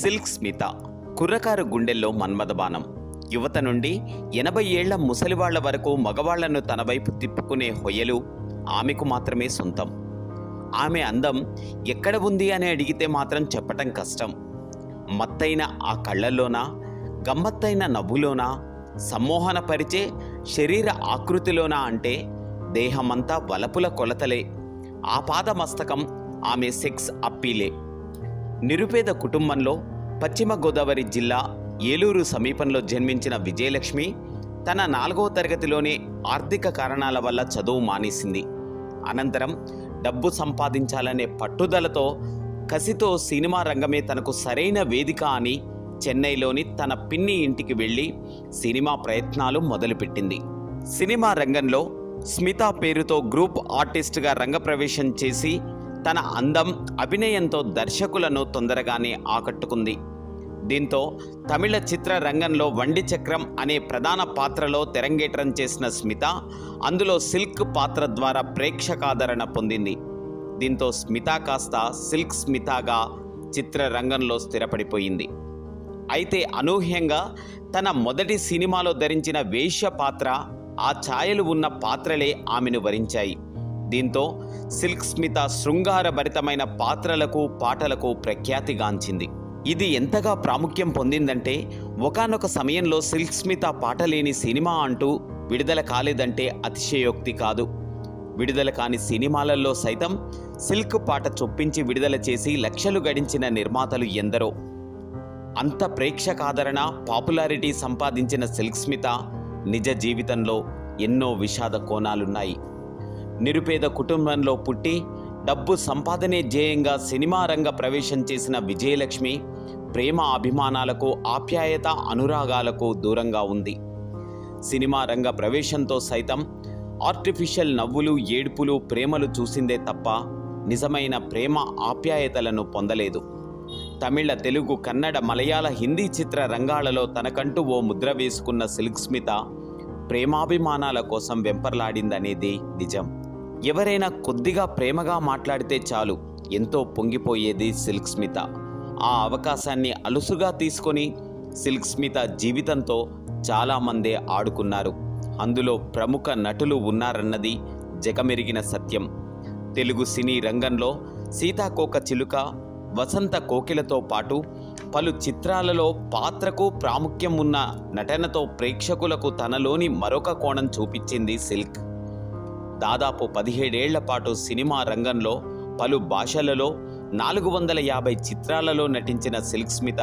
Silk Smitha కుర్రకారు గుండెల్లో మన్మథబాణం యువత నుండి ఎనభై ఏళ్ళ ముసలివాళ్ళ వరకు మగవాళ్ళను తన వైపు తిప్పుకునే హొయ్యలు ఆమెకు మాత్రమే సొంతం. ఆమె అందం ఎక్కడ ఉంది అని అడిగితే మాత్రం చెప్పటం కష్టం. మత్తైన ఆ కళ్ళల్లోనా గమ్మత్తైన నవ్వులోనా సమ్మోహనపరిచే శరీర ఆకృతిలోనా అంటే దేహమంతా వలపుల కొలతలే. ఆ ఆపాదమస్తకం ఆమె సెక్స్ అప్పీలే. నిరుపేద కుటుంబంలో పశ్చిమ గోదావరి జిల్లా ఏలూరు సమీపంలో జన్మించిన విజయలక్ష్మి తన నాలుగవ తరగతిలోనే ఆర్థిక కారణాల వల్ల చదువు మానేసింది. అనంతరం డబ్బు సంపాదించాలనే పట్టుదలతో కసితో సినిమా రంగమే తనకు సరైన వేదిక అని చెన్నైలోని తన పిన్ని ఇంటికి వెళ్ళి సినిమా ప్రయత్నాలు మొదలుపెట్టింది. సినిమా రంగంలో స్మిత పేరుతో గ్రూప్ ఆర్టిస్ట్గా రంగప్రవేశం చేసి తన అందం అభినయంతో దర్శకులను తొందరగానే ఆకట్టుకుంది. దీంతో తమిళ చిత్ర రంగంలో వండి చక్రం అనే ప్రధాన పాత్రలో తెరంగేట్రం చేసిన స్మిత అందులో సిల్క్ పాత్ర ద్వారా ప్రేక్షకాదరణ పొందింది. దీంతో స్మిత కాస్త సిల్క్ స్మితగా చిత్ర రంగంలో స్థిరపడిపోయింది. అయితే అనూహ్యంగా తన మొదటి సినిమాలో ధరించిన వేశ్య పాత్ర ఆ ఛాయలు ఉన్న పాత్రలే ఆమెను వరించాయి. దీంతో సిల్క్ స్మిత శృంగారభరితమైన పాత్రలకు పాటలకు ప్రఖ్యాతిగాంచింది. ఇది ఎంతగా ప్రాముఖ్యం పొందిందంటే ఒకానొక సమయంలో సిల్క్ స్మిత పాట లేని సినిమా అంటూ విడుదల కాలేదంటే అతిశయోక్తి కాదు. విడుదల కాని సినిమాలలో సైతం సిల్క్ పాట చొప్పించి విడుదల చేసి లక్షలు గడించిన నిర్మాతలు ఎందరో. అంత ప్రేక్షకాదరణ పాపులారిటీ సంపాదించిన సిల్క్ స్మిత నిజ జీవితంలో ఎన్నో విషాద కోణాలున్నాయి. నిరుపేద కుటుంబంలో పుట్టి డబ్బు సంపాదనే ధ్యేయంగా సినిమా రంగ ప్రవేశం చేసిన విజయలక్ష్మి ప్రేమ అభిమానాలకు ఆప్యాయత అనురాగాలకు దూరంగా ఉంది. సినిమా రంగ ప్రవేశంతో సైతం ఆర్టిఫిషియల్ నవ్వులు ఏడుపులు ప్రేమలు చూసిందే తప్ప నిజమైన ప్రేమ ఆప్యాయతలను పొందలేదు. తమిళ తెలుగు కన్నడ మలయాళ హిందీ చిత్ర రంగాలలో తనకంటూ ఓ ముద్ర వేసుకున్న సిల్క్ స్మిత ప్రేమాభిమానాల కోసం వెంపర్లాడిందనేది నిజం. ఎవరైనా కొద్దిగా ప్రేమగా మాట్లాడితే చాలు. ఎంతో పొంగిపోయేది సిల్క్ స్మిత. ఆ అవకాశాన్ని అలుసుగా తీసుకొని సిల్క్ స్మిత జీవితంతో చాలామందే ఆడుకున్నారు. అందులో ప్రముఖ నటులు ఉన్నారన్నది జగమెరిగిన సత్యం. తెలుగు సినీ రంగంలో సీతాకోక చిలుక వసంత కోకిలతో పాటు పలు చిత్రాలలో పాత్రకు ప్రాముఖ్యం ఉన్న నటనతో ప్రేక్షకులకు తనలోని మరొక కోణం చూపించింది సిల్క్. దాదాపు పదిహేడేళ్ళ పాటు సినిమా రంగంలో పలు భాషలలో నాలుగు వందల యాభై చిత్రాలలో నటించిన సిల్క్ స్మిత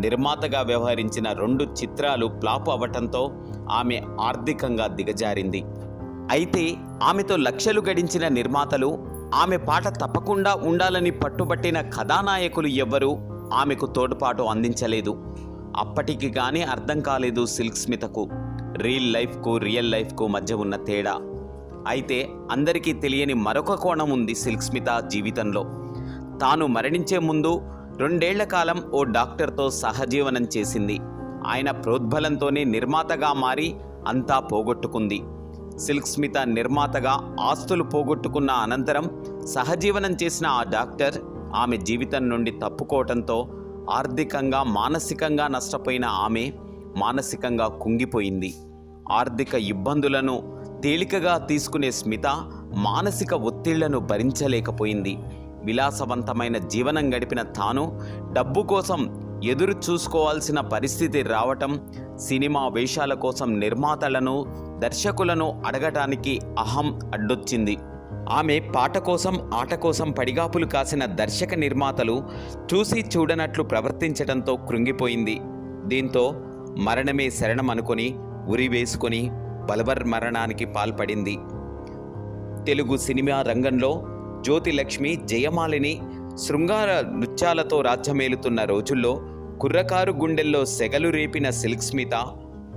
నిర్మాతగా వ్యవహరించిన రెండు చిత్రాలు ప్లాప్ అవ్వటంతో ఆమె ఆర్థికంగా దిగజారింది. అయితే ఆమెతో లక్షలు గడించిన నిర్మాతలు ఆమె పాట తప్పకుండా ఉండాలని పట్టుబట్టిన కథానాయకులు ఎవ్వరూ ఆమెకు తోడ్పాటు అందించలేదు. అప్పటికి కానీ అర్థం కాలేదు సిల్క్ స్మితకు. రీల్ లైఫ్కు రియల్ లైఫ్కు మధ్య ఉన్న తేడా. అయితే అందరికీ తెలియని మరొక కోణం ఉంది సిల్క్ స్మిత జీవితంలో. తాను మరణించే ముందు రెండేళ్ళ కాలం ఓ డాక్టర్తో సహజీవనం చేసింది. ఆయన ప్రోద్బలంతోనే నిర్మాతగా మారి అంతా పోగొట్టుకుంది. సిల్క్ స్మిత నిర్మాతగా ఆస్తులు పోగొట్టుకున్న అనంతరం సహజీవనం చేసిన ఆ డాక్టర్ ఆమె జీవితం నుండి తప్పుకోవటంతో ఆర్థికంగా మానసికంగా నష్టపోయిన ఆమె మానసికంగా కుంగిపోయింది. ఆర్థిక ఇబ్బందులను తేలికగా తీసుకునే స్మిత మానసిక ఒత్తిళ్ళను భరించలేకపోయింది. విలాసవంతమైన జీవనం గడిపిన తాను డబ్బు కోసం ఎదురు చూసుకోవాల్సిన పరిస్థితి రావటం సినిమా వేషాల కోసం నిర్మాతలను దర్శకులను అడగటానికి అహం అడ్డొచ్చింది. ఆమె పాట కోసం ఆట కోసం పడిగాపులు కాసిన దర్శక నిర్మాతలు చూసి చూడనట్లు ప్రవర్తించడంతో కృంగిపోయింది. దీంతో మరణమే శరణం అనుకొని ఉరి వేసుకొని బలవర్ మరణానికి పాల్పడింది. తెలుగు సినిమా రంగంలో జ్యోతిలక్ష్మి జయమాలిని శృంగార నృత్యాలతో రాజ్యమేలుతున్న రోజుల్లో కుర్రకారు గుండెల్లో సెగలు రేపిన సిల్క్ స్మిత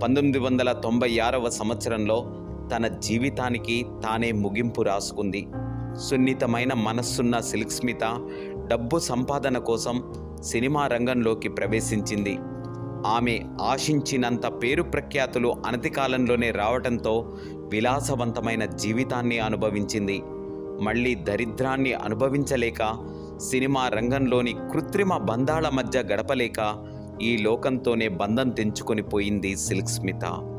పంతొమ్మిది వందల తొంభై ఆరవ సంవత్సరంలో తన జీవితానికి తానే ముగింపు రాసుకుంది. సున్నితమైన మనస్సున్న సిల్క్ స్మిత డబ్బు సంపాదన కోసం సినిమా రంగంలోకి ప్రవేశించింది. ఆమె ఆశించినంత పేరు ప్రఖ్యాతులు అనతి కాలంలోనే రావటంతో విలాసవంతమైన జీవితాన్ని అనుభవించింది. మళ్ళీ దరిద్రాన్ని అనుభవించలేక సినిమా రంగంలోని కృత్రిమ బంధాల మధ్య గడపలేక ఈ లోకంతోనే బంధం తెంచుకొని పోయింది సిల్క్ స్మిత.